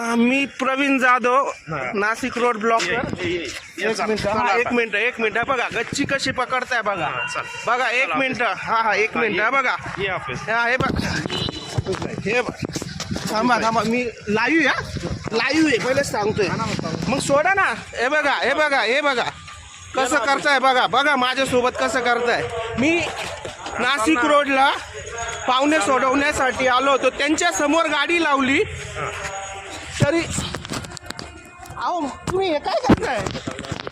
मी Pravin Jadhav Nashik road blocker एक minute हा एक मिनिट एक मिनिट बघा गच्ची कशी पकडताय बघा. बघा एक मिनिट हा हा एक मिनिट बघा. हा हे बघ. हे बघ. थांबा थांबा मी लाईव्ह या लाईव्ह आहे पहिलेच सांगतोय. मग सोडा ना. हे बघा हे बघा हे बघा. कसं करताय बघा बघा माझ्यासोबत कसं करताय. मी नाशिक रोडला पाहुणे सोडवण्यासाठी आलो होतो. त्यांच्यासमोर गाडी लावली. तरी अहो तुम्ही हे काय करताय?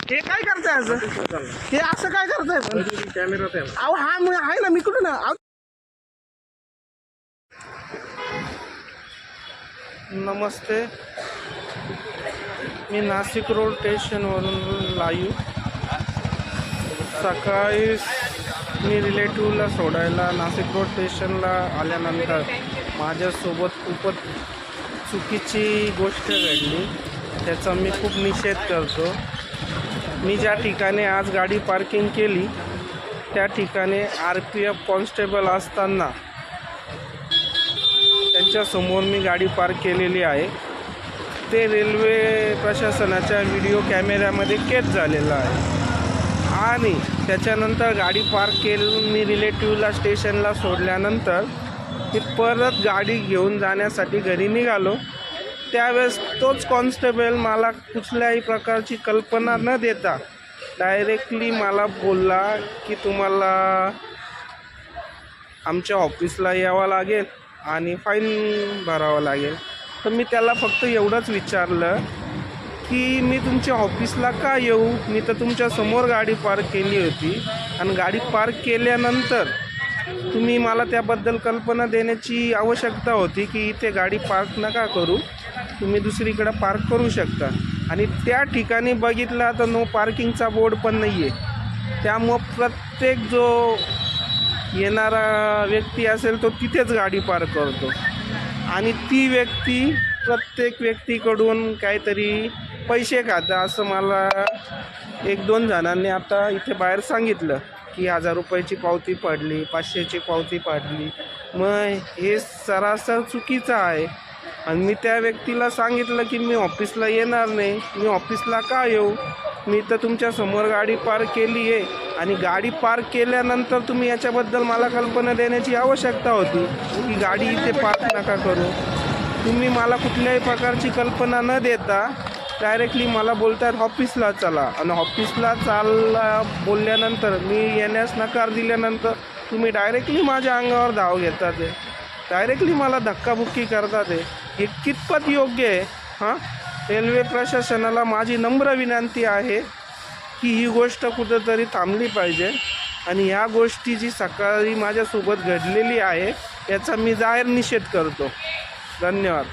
हे काय करताय असं? हे असं काय करताय? पण कॅमेरा अहो हा मी आहे ना मी कुठून ना? अहो. नमस्ते. मी नाशिक रोड स्टेशनवरून लाईव्ह सकाळी मी रिलेटिव्हला सोडायला नाशिक रोड स्टेशनला आल्यानंतर माझ्यासोबत खूपच चुकीची गोष्ट घडली. त्याचा मी खूप निषेध करतो. मी ज्या ठिकाणी आज गाडी पार्किंग केली त्या ठिकाणी आर पी एफ कॉन्स्टेबल असताना त्यांच्यासमोर मी गाडी पार्क केलेली आहे. ते रेल्वे प्रशासनाच्या व्हिडिओ कॅमेऱ्यामध्ये कैद झालेलं आहे. आणि त्याच्यानंतर गाडी पार्क केली मी रिलेटिव्हला स्टेशनला सोडल्यानंतर मी परत गाडी घेऊन जाण्यासाठी घरी निघालो. त्यावेळेस तोच कॉन्स्टेबल मला कुठल्याही प्रकारची कल्पना न देता डायरेक्टली मला बोलला की तुम्हाला आमच्या ऑफिसला यावं लागेल आणि फाईन भरावं लागेल. तर मी त्याला फक्त एवढंच विचारलं की मी तुमच्या ऑफिसला का येऊ? मी तर तुमच्यासमोर गाडी पार्क केली होती. आणि गाडी पार्क केल्यानंतर तुम्ही मला त्याबद्दल कल्पना देण्याची आवश्यकता होती की इथे गाडी पार्क नका करू. तुम्ही दुसरीकडं पार्क करू शकता. आणि त्या ठिकाणी बघितला तर नो पार्किंगचा बोर्ड पण नाही आहे त्यामुळं प्रत्येक जो येणारा व्यक्ती असेल तो तिथेच गाडी पार्क करतो. आणि ती व्यक्ती प्रत्येक व्यक्तीकडून काहीतरी पैसे खातं असं मला एक दोन जणांनी आता इथे बाहेर सांगितलं. की हजार रुपयाची पावती पडली पाचशेची पावती पडली. मग हे सरासर चुकीचं आहे. आणि मी त्या व्यक्तीला सांगितलं की मी ऑफिसला येणार नाही. मी ऑफिसला का येऊ? मी तर तुमच्यासमोर गाडी पार्क केली आहे. आणि गाडी पार्क केल्यानंतर तुम्ही याच्याबद्दल मला कल्पना देण्याची आवश्यकता होती. की गाडी इथे पार्क नका करू. तुम्ही मला कुठल्याही प्रकारची कल्पना न देता डायरेक्टली मला बोलतात ऑफिसला चला. आणि ऑफिसला चालला बोलल्यानंतर मी येण्यास नकार दिल्यानंतर तुम्ही डायरेक्टली माझ्या अंगावर धाव घेतात आहे डायरेक्टली मला धक्काबुक्की करतात आहे हे कितपत योग्य आहे? हां? रेल्वे प्रशासनाला माझी नम्र विनंती आहे की ही गोष्ट कुठंतरी थांबली पाहिजे. आणि ह्या गोष्टी जी सकाळी माझ्यासोबत घडलेली आहे याचा मी जाहीर निषेध करतो. धन्यवाद.